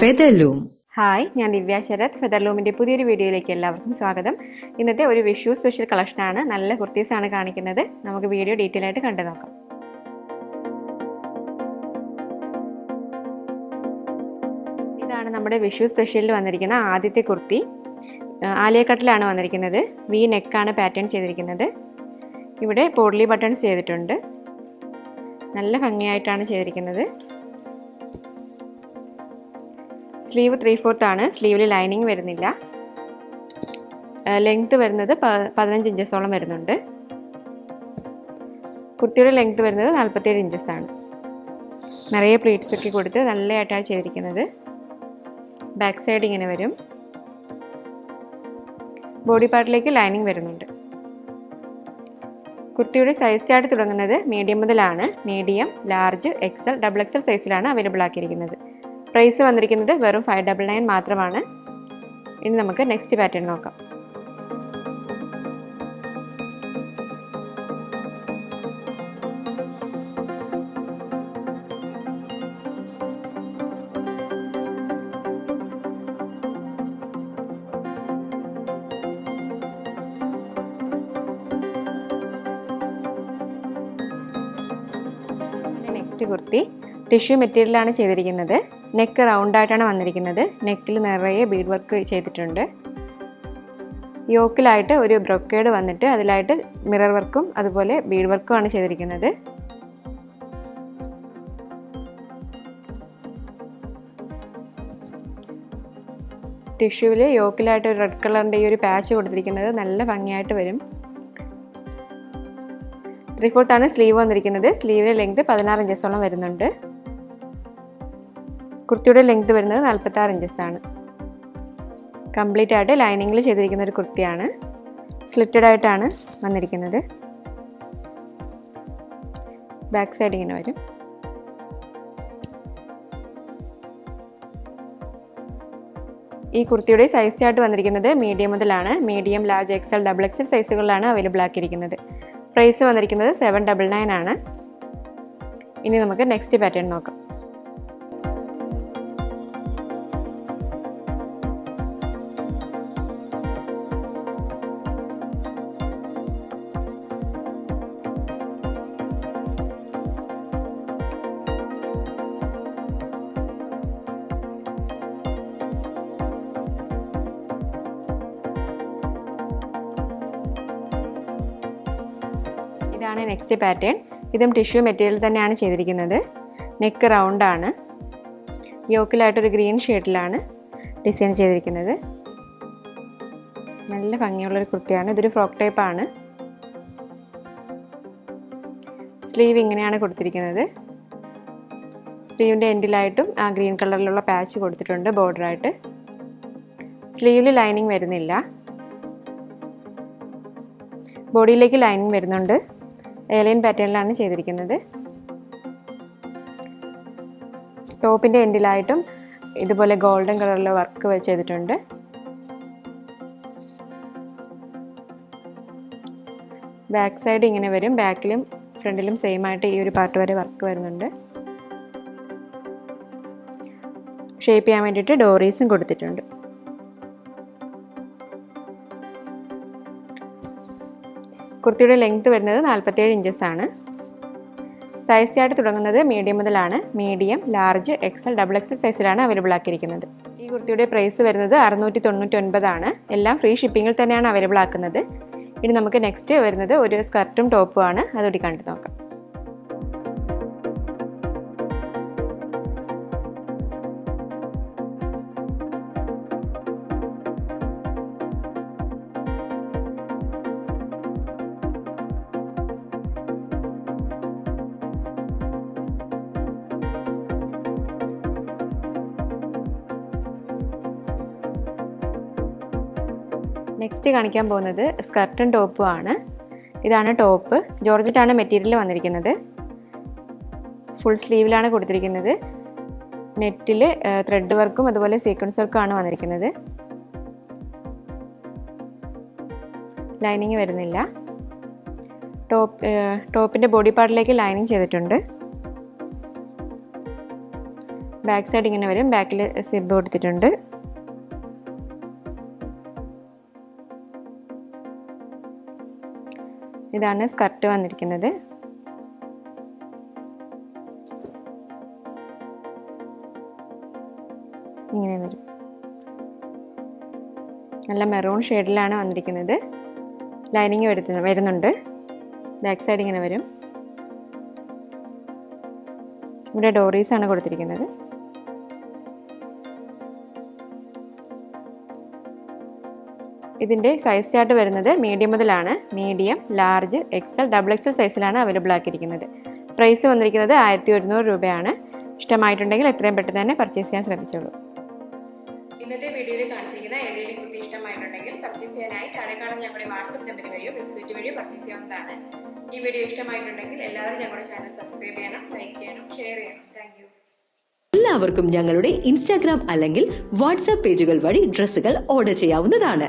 Featherloom. Hi ഞാൻ ദിവ്യ ശരത്. ഫെദർലൂമിന്റെ പുതിയൊരു വീഡിയോയിലേക്ക് എല്ലാവർക്കും സ്വാഗതം. ഇന്നത്തെ ഒരു വിഷു സ്പെഷ്യൽ കളക്ഷനാണ് നല്ല കുർത്തീസ് ആണ് കാണിക്കുന്നത്. നമുക്ക് വീഡിയോ ഡീറ്റെയിൽ ആയിട്ട് കണ്ടു നോക്കാം. ഇതാണ് നമ്മുടെ വിഷു സ്പെഷ്യലിൽ വന്നിരിക്കുന്ന ആദ്യത്തെ കുർത്തി. ആലിയക്കട്ടിലാണ് വന്നിരിക്കുന്നത്. വി നെക്കാണ് പാറ്റേൺ ചെയ്തിരിക്കുന്നത്. ഇവിടെ പോഡ്ലി ബട്ടൺസ് ചെയ്തിട്ടുണ്ട്. നല്ല ഭംഗിയായിട്ടാണ് ചെയ്തിരിക്കുന്നത്. സ്ലീവ് ത്രീ ഫോർത്ത് ആണ്. സ്ലീവിൽ ലൈനിങ് വരുന്നില്ല. ലെങ്ത് വരുന്നത് പതിനഞ്ച് ഇഞ്ചസോളം വരുന്നുണ്ട്. കുർത്തിയുടെ ലെങ്ത് വരുന്നത് നാൽപ്പത്തേഴ് ഇഞ്ചസ് ആണ് നിറയെ പ്ലീറ്റ്സ് ഒക്കെ കൊടുത്ത് നല്ലതായിട്ടാണ് ചെയ്തിരിക്കുന്നത്. ബാക്ക് സൈഡ് ഇങ്ങനെ വരും. ബോഡി പാർട്ടിലേക്ക് ലൈനിങ് വരുന്നുണ്ട്. കുർത്തിയുടെ സൈസ് ചാർട്ട് തുടങ്ങുന്നത് മീഡിയം മുതലാണ്. Medium large XL double XL സൈസിലാണ് അവൈലബിൾ ആക്കിയിരിക്കുന്നത്. പ്രൈസ് വന്നിരിക്കുന്നത് വെറും ഫൈവ് ഡബിൾ നയൻ മാത്രമാണ്. ഇനി നമുക്ക് നെക്സ്റ്റ് പാറ്റേൺ നോക്കാം. നെക്സ്റ്റ് കുർത്തി. ടിഷ്യൂ മെറ്റീരിയലാണ് ചെയ്തിരിക്കുന്നത്. നെക്ക് റൗണ്ട് ആയിട്ടാണ് വന്നിരിക്കുന്നത്. നെക്കിൽ നിറയെ ബീഡ് വർക്ക് ചെയ്തിട്ടുണ്ട്. യോക്കിലായിട്ട് ഒരു ബ്രൊക്കേഡ് വന്നിട്ട് അതിലായിട്ട് മിറർ വർക്കും അതുപോലെ ബീഡ് വർക്കും ആണ് ചെയ്തിരിക്കുന്നത്. ടിഷ്യൂവിൽ യോക്കിലായിട്ട് ഒരു റെഡ് കളറിന്റെ ഈ ഒരു പാച്ച് കൊടുത്തിരിക്കുന്നത് നല്ല ഭംഗിയായിട്ട് വരും. ത്രീ ഫോർത്താണ് സ്ലീവ് വന്നിരിക്കുന്നത്. സ്ലീവിന്റെ ലെങ്ത് പതിനാറ് ഇഞ്ചസോളം വരുന്നുണ്ട്. കുർത്തിയുടെ ലെങ്ത് വരുന്നത് നാൽപ്പത്താറ് ഇഞ്ചസ് ആണ്. കംപ്ലീറ്റ് ആയിട്ട് ലൈനിങ്ങിൽ ചെയ്തിരിക്കുന്ന ഒരു കുർത്തിയാണ്. സ്ലിറ്റഡ് ആയിട്ടാണ് വന്നിരിക്കുന്നത്. ബാക്ക് സൈഡ് ഇങ്ങനെ വരും. ഈ കുർത്തിയുടെ സൈസ് ആയിട്ട് വന്നിരിക്കുന്നത് മീഡിയം മുതലാണ്. Medium large XL double XL സൈസുകളിലാണ് available ആക്കിയിരിക്കുന്നത്. പ്രൈസ് വന്നിരിക്കുന്നത് സെവൻ ഡബിൾ നയൻ ആണ്. ഇനി നമുക്ക് നെക്സ്റ്റ് പാറ്റേൺ നോക്കാം. ഇതാണ് നെക്സ്റ്റ് പാറ്റേൺ ഇതും ടിഷ്യൂ മെറ്റീരിയൽ തന്നെയാണ് ചെയ്തിരിക്കുന്നത്. നെക്ക് റൗണ്ട് ആണ്. യോക്കിലായിട്ടൊരു ഗ്രീൻ ഷെയ്ഡിലാണ് ഡിസൈൻ ചെയ്തിരിക്കുന്നത്. നല്ല ഭംഗിയുള്ളൊരു കുർത്തിയാണ്. ഇതൊരു ഫ്രോക്ക് ടൈപ്പ് ആണ്. സ്ലീവ് ഇങ്ങനെയാണ് കൊടുത്തിരിക്കുന്നത്. സ്ലീവിന്റെ എൻഡിലായിട്ടും ആ ഗ്രീൻ കളറിലുള്ള പാച്ച് കൊടുത്തിട്ടുണ്ട് ബോർഡറായിട്ട് സ്ലീവിൽ ലൈനിങ് വരുന്നില്ല. ബോഡിയിലേക്ക് ലൈനിങ് വരുന്നുണ്ട്. ഏലിയൻ പാറ്റേണിലാണ് ചെയ്തിരിക്കുന്നത്. ടോപ്പിന്റെ എൻഡിലായിട്ടും ഇതുപോലെ ഗോൾഡൻ കളറിലെ വർക്ക് ചെയ്തിട്ടുണ്ട്. ബാക്ക് സൈഡ് ഇങ്ങനെ വരും. ബാക്കിലും ഫ്രണ്ടിലും സെയിം ആയിട്ട് ഈ ഒരു പാർട്ട് വരെ വർക്ക് വരുന്നുണ്ട്. ഷേപ്പ് ചെയ്യാൻ വേണ്ടിയിട്ട് ഡോറീസും കൊടുത്തിട്ടുണ്ട്. കുർത്തിയുടെ ലെങ്ത് വരുന്നത് നാൽപ്പത്തേഴ് ഇഞ്ചസ് ആണ്. സൈസ് ചാർട്ട് തുടങ്ങുന്നത് മീഡിയം മുതലാണ്. Medium large XL double XL സൈസിലാണ് അവൈലബിൾ ആക്കിയിരിക്കുന്നത്. ഈ കുർത്തിയുടെ പ്രൈസ് വരുന്നത് അറുന്നൂറ്റി തൊണ്ണൂറ്റി ഒൻപതാണ് എല്ലാം ഫ്രീ ഷിപ്പിങ്ങിൽ തന്നെയാണ് അവൈലബിൾ ആക്കുന്നത്. ഇനി നമുക്ക് നെക്സ്റ്റ് വരുന്നത് ഒരു സ്കർട്ടും ടോപ്പും ആണ്. അതുകൂടി കണ്ടു നോക്കാം. നെക്സ്റ്റ് കാണിക്കാൻ പോകുന്നത് സ്കർട്ടും ടോപ്പും ആണ്. ഇതാണ് ടോപ്പ് ജോർജറ്റാണ് മെറ്റീരിയൽ വന്നിരിക്കുന്നത്. ഫുൾ സ്ലീവിലാണ് കൊടുത്തിരിക്കുന്നത്. നെറ്റിൽ ത്രെഡ് വർക്കും അതുപോലെ സീക്വൻസ് വർക്കും ആണ് വന്നിരിക്കുന്നത്. ലൈനിങ് വരുന്നില്ല. ടോപ്പ് ടോപ്പിന്റെ ബോഡി പാർട്ടിലേക്ക് ലൈനിങ് ചെയ്തിട്ടുണ്ട്. ബാക്ക് സൈഡ് ഇങ്ങനെ വരും. ബാക്കിൽ സിബ് കൊടുത്തിട്ടുണ്ട് ഇതാണ് സ്കർട്ട് വന്നിരിക്കുന്നത്. ഇങ്ങനെ വരും. നല്ല മെറൂൺ ഷെയ്ഡിലാണ് വന്നിരിക്കുന്നത്. ലൈനിങ് വരുത്തുന്നത് വരുന്നുണ്ട്. ബാക്ക് സൈഡ് ഇങ്ങനെ വരും. ഇവിടെ ഡോറീസ് ആണ് കൊടുത്തിരിക്കുന്നത്. ഇതിന്റെ സൈസ് ചാർട്ട് വരുന്നത് മീഡിയം മുതലാണ്. Medium large XL double XL സൈസിലാണ് അവൈലബിൾ ആക്കിയിരിക്കുന്നത്. പ്രൈസ് വന്നിരിക്കുന്നത് ആയിരത്തി ഒരുന്നൂറ് രൂപയാണ്. ഇഷ്ടമായിട്ടുണ്ടെങ്കിൽ എത്രയും പെട്ടെന്ന് തന്നെ പർച്ചേസ് ചെയ്യാൻ ശ്രമിച്ചോളൂ. ഇന്നത്തെ വീഡിയോയിൽ കാണിച്ചിരിക്കുന്ന ഏതെങ്കിലും കുട്ടി ഇഷ്ടമായിട്ടുണ്ടെങ്കിൽ പർച്ചേസ് ചെയ്യാനായി താഴെ കാണുന്ന ഞങ്ങളുടെ വാട്സപ്പ് നമ്പർ വഴിയോ വെബ്സൈറ്റ് വഴിയോ പർച്ചേസ് ചെയ്യാവുന്നതാണ്. ഈ വീഡിയോ ഇഷ്ടമായിട്ടുണ്ടെങ്കിൽ എല്ലാവരും ഞങ്ങളുടെ ചാനൽ സബ്സ്ക്രൈബ് ചെയ്യണം ലൈക്ക് ചെയ്യണം ഷെയർ ചെയ്യണം. താങ്ക് യു എല്ലാവർക്കും ഞങ്ങളുടെ ഇൻസ്റ്റാഗ്രാം അല്ലെങ്കിൽ വാട്സാപ്പ് പേജുകൾ വഴി ഡ്രസ്സുകൾ ഓർഡർ ചെയ്യാവുന്നതാണ്.